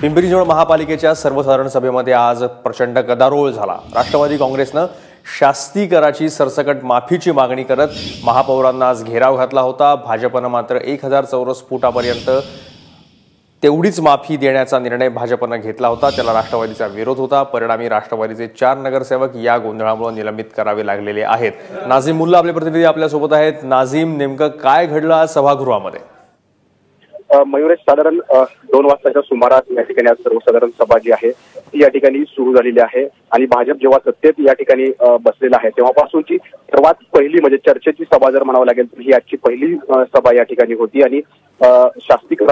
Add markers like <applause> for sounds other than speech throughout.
पिंपरी चिंचवड महापालिकेच्या सर्वसाधारण सभेमध्ये आज प्रचंड गदारोळ झाला. राष्ट्रवादी काँग्रेसनं शास्ती कराची सरसकट माफीची मागणी करत महापौरांना आज घेराव घातला होता. भाजपनं मात्र एक हजार चौरस फुटापर्यंत तेवढीच माफी देण्याचा निर्णय भाजपनं घेतला होता. त्याला राष्ट्रवादीचा विरोध होता. परिणामी राष्ट्रवादीचे चार नगरसेवक या गोंधळामुळे निलंबित करावे लागलेले आहेत. नाझीम मुल्ला आपले प्रतिनिधी आपल्यासोबत आहेत. नाझीम नेमकं काय घडलं आज सभागृहामध्ये? मयुरेश साधारण दोन वाजताच्या सुमारास या ठिकाणी आज सर्वसाधारण सभा जी आहे ती या ठिकाणी सुरू झालेली आहे. आणि भाजप जेव्हा सत्तेत या ठिकाणी बसलेला आहे तेव्हापासूनची सर्वात पहिली म्हणजे चर्चेची सभा जर म्हणावं लागेल तर ही आजची पहिली सभा या ठिकाणी होती. आणि अ,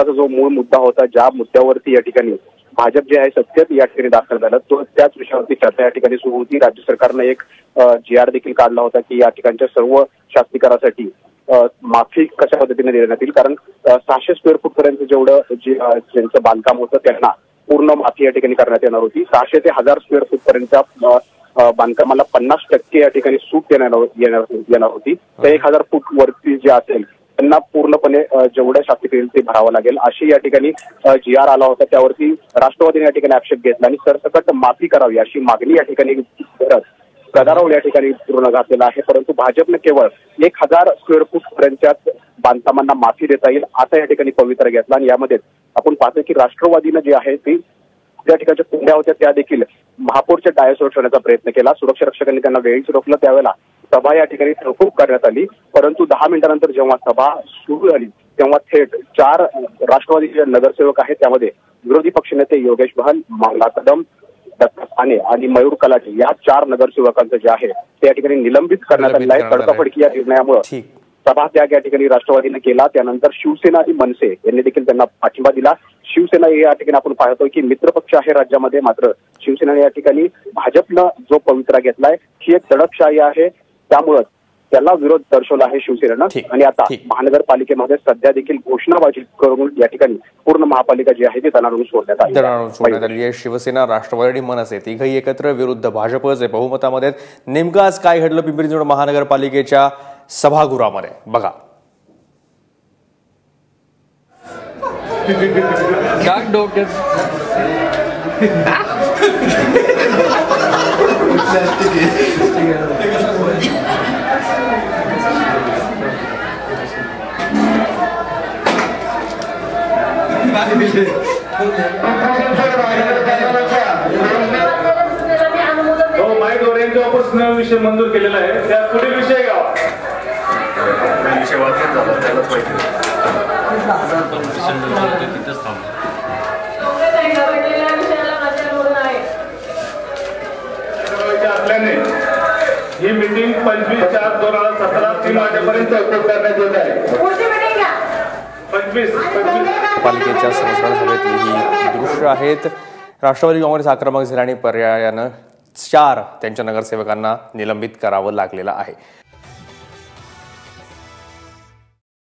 जो मूळ मुद्दा होता ज्या मुद्द्यावरती या ठिकाणी भाजप जे आहे सत्तेत या ठिकाणी दाखल झालं तो त्याच विषयावरती चर्चा या ठिकाणी सुरू होती. राज्य सरकारनं एक जी आर देखील काढला होता की या ठिकाणच्या सर्व शास्तीकरासाठी माफी कशा पद्धतीने देण्यात येईल कारण सहाशे स्क्वेअर फूट पर्यंत जेवढं जे ज्यांचं बांधकाम होतं त्यांना पूर्ण माफी या ठिकाणी करण्यात येणार होती. सहाशे ते हजार स्क्वेअर फूट पर्यंतच्या बांधकामाला पन्नास टक्के या ठिकाणी सूट देण्यात येणार होती. तर एक हजार फूट वरती जे असेल त्यांना पूर्णपणे जेवढं शास्ती येईल ते भरावं लागेल. अशी या ठिकाणी जी आर आला होता. त्यावरती राष्ट्रवादीने या ठिकाणी आक्षेप घेतला आणि सरसकट माफी करावी अशी मागणी या ठिकाणी करत गदारोळ या ठिकाणी पूर्ण घातलेला आहे. परंतु भाजपने केवळ एक हजार स्क्वेअर फूट पर्यंतच्याच बांधकामांना माफी देता येईल असा या ठिकाणी पवित्रा घेतला आणि यामध्ये आपण पाहतो की राष्ट्रवादीनं जे आहे ती त्या ठिकाणच्या कुंड्या होत्या त्या देखील महापौरच्या डायसवर ठेवण्याचा प्रयत्न केला. सुरक्षा रक्षकांनी त्यांना वेळीच रोखलं त्यावेळेला सभा या ठिकाणी तहकूब करण्यात आली. परंतु दहा मिनिटानंतर जेव्हा सभा सुरू झाली तेव्हा थेट चार राष्ट्रवादीचे नगरसेवक आहेत. त्यामध्ये विरोधी पक्षनेते योगेश बहल मंगला कदम दत्ता साने आणि मयूर कलाटे या चार नगरसेवकांचं जे आहे ते या ठिकाणी निलंबित करण्यात आलेलं आहे. तडकाफडकी या निर्णयामुळे सभात्याग या ठिकाणी राष्ट्रवादीने केला. त्यानंतर शिवसेना आणि मनसे यांनी देखील त्यांना पाठिंबा दिला. शिवसेना या ठिकाणी आपण पाहतोय की मित्रपक्ष आहे राज्यामध्ये. मात्र शिवसेनेने या ठिकाणी भाजपनं जो पवित्रा घेतलाय ही एक दडपशाही आहे. त्यामुळं त्याला विरोध दर्शवला आहे शिवसेनेनं. ठीक, आणि आता. महानगरपालिकेमध्ये सध्या देखील घोषणाबाजी करून या ठिकाणी पूर्ण महापालिका जी आहे ती तणावून सोडण्यात आली. सोडण्यात आलेली आहे. शिवसेना राष्ट्रवादी मनसे तिघही एकत्र विरुद्ध भाजपचे बहुमतामध्ये आहेत. नेमकं आज काय घडलं पिंपरी चिंचवड महानगरपालिकेच्या सभागृहामध्ये? बघा. काय डोक्यात. <laughs> हो, माईक वगैरे नवीन विषय मंजूर केलेला आहे त्या पुढील विषय घ्या ठरवायचे ही मीटिंग पंचवीस चार दोन हजार सतरा तीन वाजेपर्यंत तहकूब करण्यात येत आहे. पालिकेच्या संस्कार सभेतली ही दृश्य आहेत. राष्ट्रवादी काँग्रेस आक्रमक झाल्याने पर्यायानं चार त्यांच्या नगरसेवकांना निलंबित करावं लागलेलं आहे.